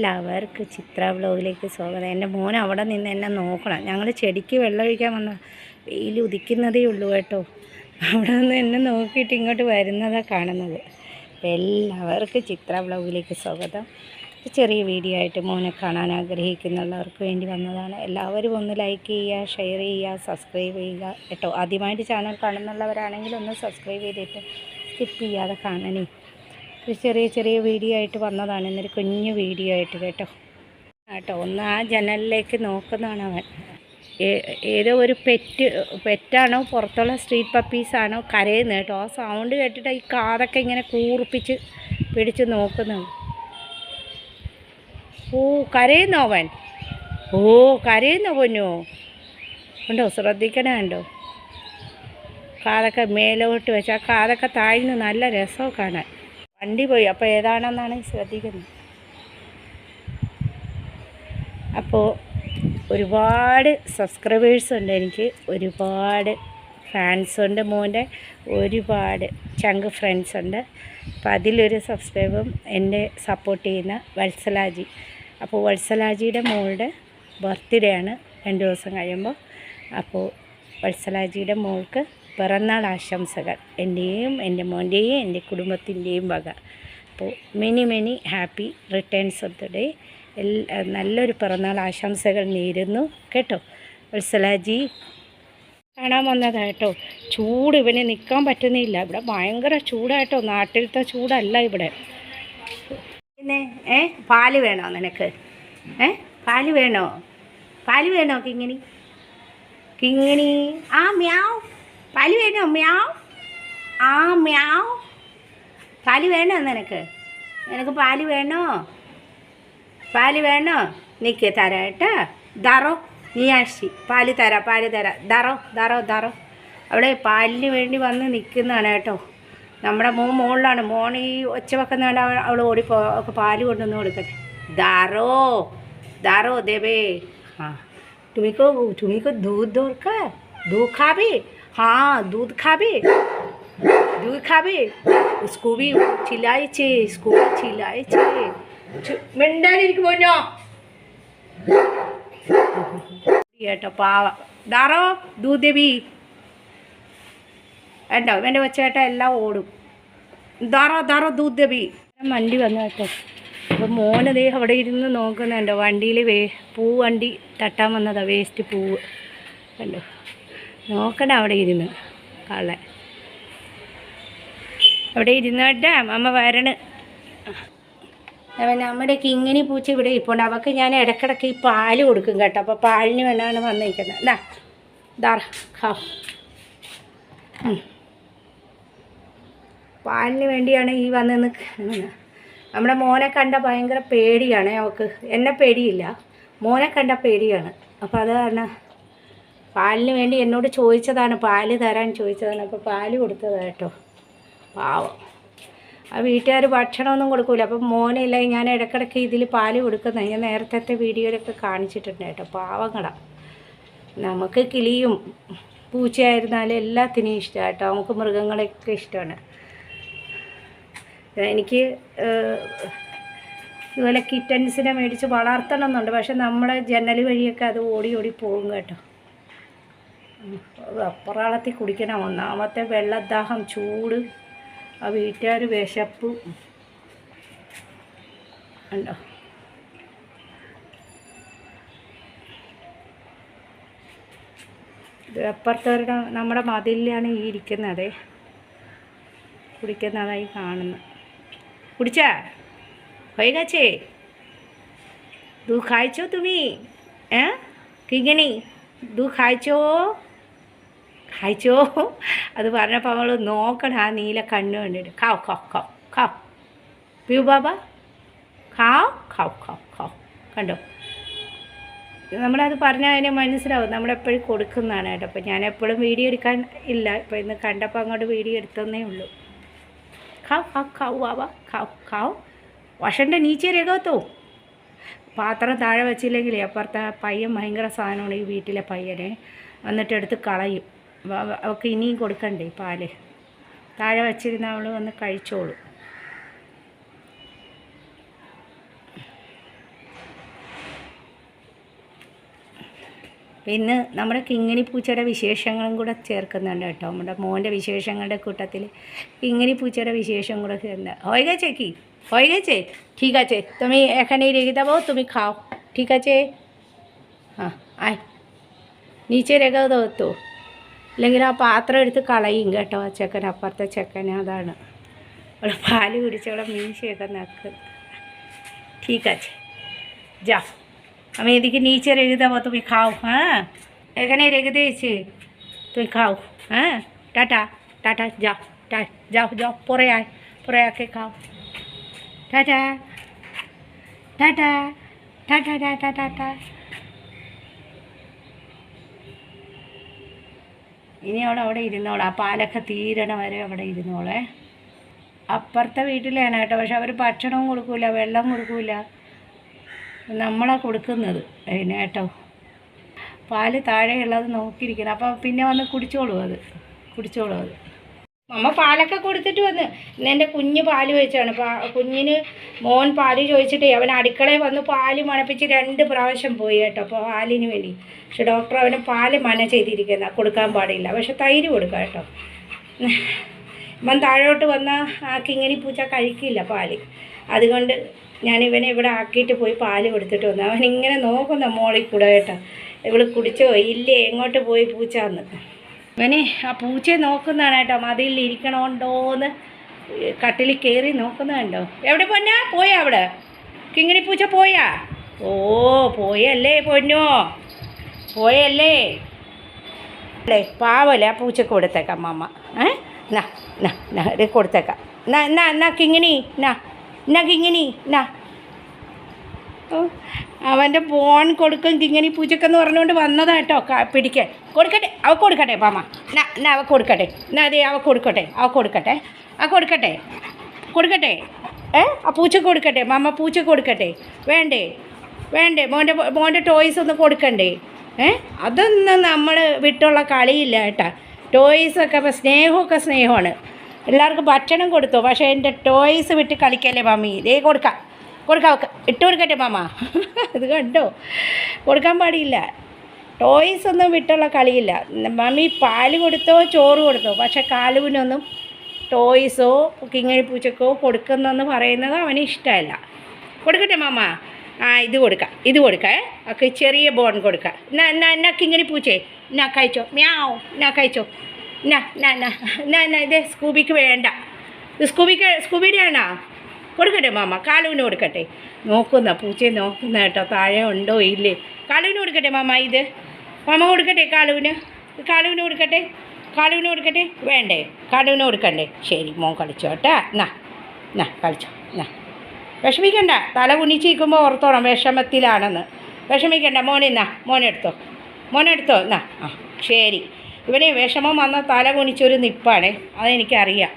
എല്ലാവർക്കും ചിത്ര വ്ലോഗിലേക്ക് സ്വാഗതം. എന്റെ മോൻ അവിടെ നിന്ന് എന്നെ നോക്കണം. ഞങ്ങൾ ചെടിക്ക് വെള്ളം ഒഴിക്കാൻ വന്ന വെയിൽ ഉദിക്കുന്നതേ ഉള്ളൂ കേട്ടോ. അവിടെ നിന്ന് എന്നെ നോക്കിയിട്ട് ഇങ്ങോട്ട് വരുന്നതാണ് കാണുന്നത്. എല്ലാവർക്കും ചിത്ര വ്ലോഗിലേക്ക് സ്വാഗതം. ചെറിയ വീഡിയോ ആയിട്ട് മോനെ കാണാൻ ആഗ്രഹിക്കുന്നുള്ളവർക്ക് വേണ്ടി വന്നതാണ്. എല്ലാവരും ഒന്ന് ലൈക്ക് ചെയ്യുക ഷെയർ ചെയ്യുക സബ്സ്ക്രൈബ് ചെയ്യുക കേട്ടോ. ആദ്യമായിട്ട് ചാനൽ കാണുന്നുള്ളവരാണെങ്കിൽ ഒന്ന് സബ്സ്ക്രൈബ് ചെയ്തിട്ട് സ്കിപ്പ് ചെയ്യാതെ കാണണേ. ഒരു ചെറിയ ചെറിയ വീഡിയോ ആയിട്ട് വന്നതാണ്. ഇന്നൊരു കുഞ്ഞു വീഡിയോ ആയിട്ട് കേട്ടോ. കേട്ടോ ഒന്ന് ആ ജനലിലേക്ക് നോക്കുന്നതാണ് അവൻ. ഏതോ ഒരു പെറ്റ് പെറ്റാണോ പുറത്തുള്ള സ്ട്രീറ്റ് പപ്പീസാണോ കരയുന്നത് കേട്ടോ. ആ സൗണ്ട് കേട്ടിട്ട് ഈ കാതൊക്കെ ഇങ്ങനെ കൂർപ്പിച്ച് പിടിച്ച് നോക്കുന്നു ഓ കരയുന്നോ അവൻ? ഓ കരയുന്നോ പൊന്നോ? ഉണ്ടോ ശ്രദ്ധിക്കണേ ഉണ്ടോ കാതൊക്കെ മേലോട്ട് വെച്ച് ആ കാതൊക്കെ താഴ്ന്ന് നല്ല രസമൊക്കെ കാണാൻ. വണ്ടി പോയി. അപ്പോൾ ഏതാണെന്നാണ് ശ്രദ്ധിക്കുന്നത്? അപ്പോൾ ഒരുപാട് സബ്സ്ക്രൈബേഴ്സ് ഉണ്ട് എനിക്ക്. ഒരുപാട് ഫാൻസ് ഉണ്ട് മോന്റെ. ഒരുപാട് ചങ്ക് ഫ്രണ്ട്സ് ഉണ്ട്. അപ്പോൾ അതിലൊരു സബ്സ്ക്രൈബും എന്റെ സപ്പോർട്ട് ചെയ്യുന്ന വത്സലാജി. അപ്പോൾ വത്സലാജിയുടെ മോളുടെ ബർത്ത്ഡേ ആണ്. രണ്ട് ദിവസം കഴിയുമ്പോൾ. അപ്പോൾ വത്സലാജിയുടെ മോൾക്ക് പിറന്നാൾ ആശംസകൾ. എന്റെയും എന്റെ മോന്റെയും എന്റെ കുടുംബത്തിന്റെയും വക. അപ്പോൾ many many happy returns of the day എല്ലാ നല്ലൊരു പിറന്നാൾ ആശംസകൾ നേരുന്നു. കേട്ടോ? വത്സലാജി കാണാൻ വന്നതായിട്ടോ? ചൂട് ഇവന് നിൽക്കാൻ പറ്റുന്നില്ല. ഇവിടെ ഭയങ്കര ചൂടായിട്ടോ? നാട്ടിലത്തെ ചൂടല്ല ഇവിടെ. പിന്നെ ഏ? പാൽ വേണോ നിനക്ക്? ഏ? പാൽ വേണോ? പാൽ വേണോ കിങ്ങിണി? കിങ്ങിണി? ആ മ്യാവ്. പലി വേണോ? മ്യാവ്? ആ മ്യാവ്. പാൽ വേണോ നിനക്ക്? നിനക്ക് പാൽ വേണോ? പാൽ വേണോ? നിൽക്ക് തരാം കേട്ടോ. ദറോ നിയാഷി. പാൽ തരാം പാൽ തരാം. ദറോ ദറോ ദറോ അവിടെ പാലിന് വേണ്ടി വന്ന് നിൽക്കുന്നതാണ് കേട്ടോ. നമ്മുടെ മോൻ മോളിലാണ്. മോൺ ഈ ഒച്ച വെക്കുന്നതുകൊണ്ട് അവൾ അവൾ ഓടിപ്പോ ഒക്കെ പാൽ കൊണ്ടുവന്ന് കൊടുക്കട്ടെ. ദാറോ ദാറോ ദേവേ ആ തുമിക്കോ തുമിക്കോ ദൂധ് ദൂർക്ക ദൂഖാബി হ্যাঁ দুধ খাবে দুধ খাবে স্কুবি চিলাইছে স্কুবি চিলাইছে মেন্ডালির বোঝো ചേട്ടോ പാവ ദാറോ ദൂദേവി വേണ്ടോ വേണ്ട വെച്ചേട്ടാ എല്ലാം ഓടും ദാറോ ദാറോ ദൂദേവി വണ്ടി വന്നു കേട്ടോ അപ്പോൾ മോനതേ അവിടെ ഇരുന്ന് നോക്കുന്നുണ്ടോ വണ്ടിയിൽ വേ പൂ വണ്ടി തട്ടാൻ വന്നതാണ് വേസ്റ്റ് പൂവ്। കണ്ടോ നോക്കണ അവിടെ ഇരുന്ന് കള്ളൻ. അവിടെ ഇരുന്നോട്ടെ അമ്മ വരണ്. നമ്മുടെ കിങ്ങിനി പൂച്ച ഇവിടെ ഇപ്പോണ്ട് അവൾക്ക് ഞാൻ ഇടയ്ക്കിടയ്ക്ക് ഈ പാൽ കൊടുക്കും കേട്ടോ. അപ്പോൾ പാലിന് വേണ്ടാണ് വന്നിരിക്കുന്നത് ദാ ഖാ. ഉം. പാലിന് വേണ്ടിയാണ് ഈ വന്ന് നമ്മുടെ മോനെ കണ്ട ഭയങ്കര പേടിയാണ് അവൾക്ക് എന്നെ പേടിയില്ല. മോനെ കണ്ട പേടിയാണ്. അപ്പോൾ അത് കാരണം പാലിന് വേണ്ടി എന്നോട് ചോദിച്ചതാണ് പാൽ തരാൻ ചോദിച്ചതാണ്. അപ്പോൾ പാൽ കൊടുത്തതാണ് കേട്ടോ. പാവം. ആ വീട്ടുകാർ ഭക്ഷണമൊന്നും കൊടുക്കൂല. അപ്പം മോനില്ല ഞാൻ ഇടയ്ക്കിടയ്ക്ക് ഇതിൽ പാൽ കൊടുക്കുന്ന ഞാൻ നേരത്തെ വീഡിയോയിലൊക്കെ കാണിച്ചിട്ടുണ്ട് കേട്ടോ. പാവങ്ങളാ. നമുക്ക് കിളിയും പൂച്ചയായിരുന്നാലും എല്ലാത്തിനും ഇഷ്ടമാണ് കേട്ടോ. നമുക്ക് മൃഗങ്ങളെയൊക്കെ ഇഷ്ടമാണ്. എനിക്ക് ഇതുപോലെ കിറ്റൻസിനെ മേടിച്ച് വളർത്തണം എന്നുണ്ട് പക്ഷെ നമ്മളെ ജനൽ വഴിയൊക്കെ അത് ഓടി ഓടി പോകും കേട്ടോ. അപ്പറാളത്തിൽ കുടിക്കണം. ഒന്നാമത്തെ വെള്ളദാഹം ചൂട്. ആ വീട്ടുകാർ വിശപ്പ്. ഉണ്ടോ അപ്പുറത്തവരുടെ നമ്മുടെ മതിലാണ് ഈ ഇരിക്കുന്നത്. കുടിക്കുന്നതായി കാണുന്നു കുടിച്ച? വൈകാച്ചേ. ദൂ തുമി? ഏ? കിങ്ങണി ദൂ അയച്ചോ അത് പറഞ്ഞപ്പോൾ അവൾ നോക്കണം ആ നീല കണ്ണു കണ്ടിട്ട്. കാവ് കാവ് കാവ് കാവ് പ്യൂ ബാബ. കാവ് കാവ് കാവ് കാവ് കണ്ടോ? നമ്മളത് പറഞ്ഞാൽ അതിനെ മനസ്സിലാവും. നമ്മളെപ്പോഴും കൊടുക്കുന്നതാണ് കേട്ടോ. അപ്പം ഞാൻ എപ്പോഴും വീഡിയോ എടുക്കാൻ ഇല്ല. ഇപ്പം ഇന്ന് കണ്ടപ്പോൾ അങ്ങോട്ട് വീഡിയോ എടുത്തതേ ഉള്ളൂ. കാവ് കാവ് കാവ് ബാബ. കാവ് കാവ് വഷന്റെ നീച്ചേ രേഖത്തോ പാത്രം താഴെ വെച്ചില്ലെങ്കിൽ അപ്പുറത്തെ പയ്യൻ ഭയങ്കര സാധനമാണ് ഈ വീട്ടിലെ പയ്യനെ. എന്നിട്ടെടുത്ത് കളയും. അവൾക്ക് ഇനിയും കൊടുക്കണ്ടേ പാൽ? താഴെ വച്ചിരുന്ന അവൾ വന്ന് കഴിച്ചോളൂ. ഇന്ന് നമ്മുടെ കിങ്ങിണി പൂച്ചയുടെ വിശേഷങ്ങളും കൂടെ ചേർക്കുന്നുണ്ട് കേട്ടോ. നമ്മുടെ മോന്റെ വിശേഷങ്ങളുടെ കൂട്ടത്തിൽ കിങ്ങിണി പൂച്ചയുടെ വിശേഷം കൂടെ ചേർന്ന്. হয়ে ചേക്കി কি ചേ. ഠീക ചേ. തുമി তুমি এখানেই রেখে দেবো তুমি খাও ঠিক ആ হ্যাঁ আয় নিচে അല്ലെങ്കിൽ ആ പാത്രം എടുത്ത് കളയും കേട്ടോ ആ ചെക്കൻ അപ്പുറത്തെ ചെക്കൻ അതാണ് അവളെ പാല് കുടിച്ചവളെ മീശയൊക്കെ നക്ക് ঠিক আছে যাও আমি এদিকে নিচে রেখে দেবো তুমি খাও হ্যাঁ এখানে রেখে দিয়েছি তুমি খাও হ্যাঁ টাটা টাটা যাও টা যাও যাও পরে আয় পরে আকে খাও tata tata tata tata tata ഇനി അവൾ അവിടെ ഇരുന്നോളെ. ആ പാലൊക്കെ തീരണ വരെ അവിടെ ഇരുന്നോളെ. അപ്പുറത്തെ വീട്ടിലാണ് കേട്ടോ. പക്ഷെ അവർ ഭക്ഷണവും കൊടുക്കൂല വെള്ളം കൊടുക്കൂല. നമ്മളാണ് കൊടുക്കുന്നത്. അതിന് കേട്ടോ പാൽ താഴെയുള്ളത് നോക്കിയിരിക്കണം. അപ്പോൾ പിന്നെ വന്ന് കുടിച്ചോളൂ അത്. കുടിച്ചോളൂ അത്. അമ്മ പാലൊക്കെ കൊടുത്തിട്ട് വന്ന്. ഇന്ന് എന്റെ കുഞ്ഞ് പാൽ ചോദിച്ചാണ് പാ കുഞ്ഞിന് മോൻ പാൽ ചോദിച്ചിട്ടേ അവൻ അടുക്കളയിൽ വന്ന് പാൽ മണപ്പിച്ച് രണ്ട് പ്രാവശ്യം പോയി കേട്ടോ അപ്പോൾ പാലിന് വേണ്ടി. പക്ഷെ ഡോക്ടർ അവന് പാൽ മന ചെയ്തിരിക്കുന്ന. കൊടുക്കാൻ പാടില്ല. പക്ഷെ തൈര് കൊടുക്കാം കേട്ടോ. ഇവൻ താഴോട്ട് വന്ന ആ കിങ്ങിണി പൂച്ച കഴിക്കില്ല പാൽ. അതുകൊണ്ട് ഞാൻ ഇവനെ ഇവിടെ ആക്കിയിട്ട് പോയി പാൽ കൊടുത്തിട്ട് വന്നു. അവൻ ഇങ്ങനെ നോക്കുന്ന മോളിൽ കൂടെ കേട്ടോ. ഇവൾ കുടിച്ചോ? ഇല്ലേ? എങ്ങോട്ട് പോയി പൂച്ച എന്ന് ഇവനെ ആ പൂച്ചയെ നോക്കുന്നതാണ് കേട്ടോ. മതിയിൽ ഇരിക്കണോണ്ടോന്ന് കട്ടിലിൽ കയറി നോക്കുന്നതുണ്ടോ എവിടെ പൊന്നാ? പോയാ അവിടെ. കിങ്ങിണി പൂച്ച പോയാ? ഓ പോയല്ലേ പൊന്നോ? പോയല്ലേ? അല്ലേ പാവല്ലേ ആ പൂച്ചക്ക് കൊടുത്തേക്കാം അമ്മമ്മ. ഏ? നാ നാ നാ ഇത് കൊടുത്തേക്കാം. നാ എന്നാ എന്നാ കിങ്ങിണി നാ എന്നാ കിങ്ങിണി നാ. ഓ അവന്റെ ഫോൺ കൊടുക്കും കിങ്ങിണി പൂജക്കെന്ന് പറഞ്ഞുകൊണ്ട് വന്നതാ കേട്ടോ. പിടിക്കേ കൊടുക്കട്ടെ. അവ കൊടുക്കട്ടെ പാമ എന്നാ എന്നാ അവ കൊടുക്കട്ടെ. എന്നാ അതെ അവ കൊടുക്കട്ടെ. അവ കൊടുക്കട്ടെ. ആ കൊടുക്കട്ടെ. കൊടുക്കട്ടെ. ഏ? ആ പൂച്ച കൊടുക്കട്ടെ മാമ. പൂച്ച കൊടുക്കട്ടെ. വേണ്ടേ? വേണ്ടേ? മോന്റെ മോന്റെ ടോയ്സ് ഒന്ന് കൊടുക്കണ്ടേ? ഏ? അതൊന്നും നമ്മൾ വിട്ടുള്ള കളിയില്ല കേട്ടാ. ടോയ്സൊക്കെ ഇപ്പം സ്നേഹമൊക്കെ സ്നേഹമാണ്. എല്ലാവർക്കും ഭക്ഷണം കൊടുത്തു. പക്ഷേ എന്റെ ടോയ്സ് വിട്ട് കളിക്കല്ലേ മാമി? ഇതേ കൊടുക്കാം. കൊടുക്കാം. ഇട്ട് കൊടുക്കട്ടെ മാമ. ഇത് കണ്ടോ? കൊടുക്കാൻ പാടില്ല. ടോയ്സ് ഒന്നും വിട്ടുള്ള കളിയില്ല. മമ്മി പാൽ കൊടുത്തോ ചോറ് കൊടുത്തോ? പക്ഷേ കാലുവിനൊന്നും ടോയ്സോ കിങ്ങിണി പൂച്ചക്കോ കൊടുക്കുന്നെന്ന് പറയുന്നത് അവന് ഇഷ്ടമല്ല. കൊടുക്കട്ടെ മാമ. ആ ഇത് കൊടുക്കാം. ഇത് കൊടുക്കാം ഒക്കെ ചെറിയ ബോൺ കൊടുക്കാം. എന്നാ എന്നാ എന്നാ കിങ്ങിണി പൂച്ചേ. എന്നാ കഴിച്ചോ. മ്യാവോ. എന്നാ കഴിച്ചോ. എന്നാ എന്നാ എന്നാ എന്നാ ഇത് സ്കൂബിക്ക് വേണ്ട. സ്കൂബിക്ക് സ്കൂബിയുടെ ആണോ കൊടുക്കട്ടെ മാമ കാലുവിന് കൊടുക്കട്ടെ. നോക്കുന്ന പൂച്ചയെ നോക്കുന്ന കേട്ടോ താഴെ ഉണ്ടോ ഇല്ലേ? കാലുവിന് കൊടുക്കട്ടെ മാമ ഇത്. മാമ കൊടുക്കട്ടെ കാലുവിന്? കാലുവിന് കൊടുക്കട്ടെ? കാലുവിന് കൊടുക്കട്ടെ? വേണ്ടേ കാലുവിന് കൊടുക്കണ്ടേ. ശരി മോൻ കളിച്ചോട്ടാ എന്നാ എന്നാ കളിച്ചോ എന്നാ വിഷമിക്കണ്ട തല കുനിച്ചിരിക്കുമ്പോൾ ഓർത്തോണം വിഷമത്തിലാണെന്ന്. വിഷമിക്കണ്ട മോനെ നാ മോനെടുത്തോ മോനെടുത്തോ എന്നാ ആ ശരി. ഇവനെ വിഷമം വന്ന തല കുനിച്ചൊരു നിപ്പാണേ അതെനിക്കറിയാം.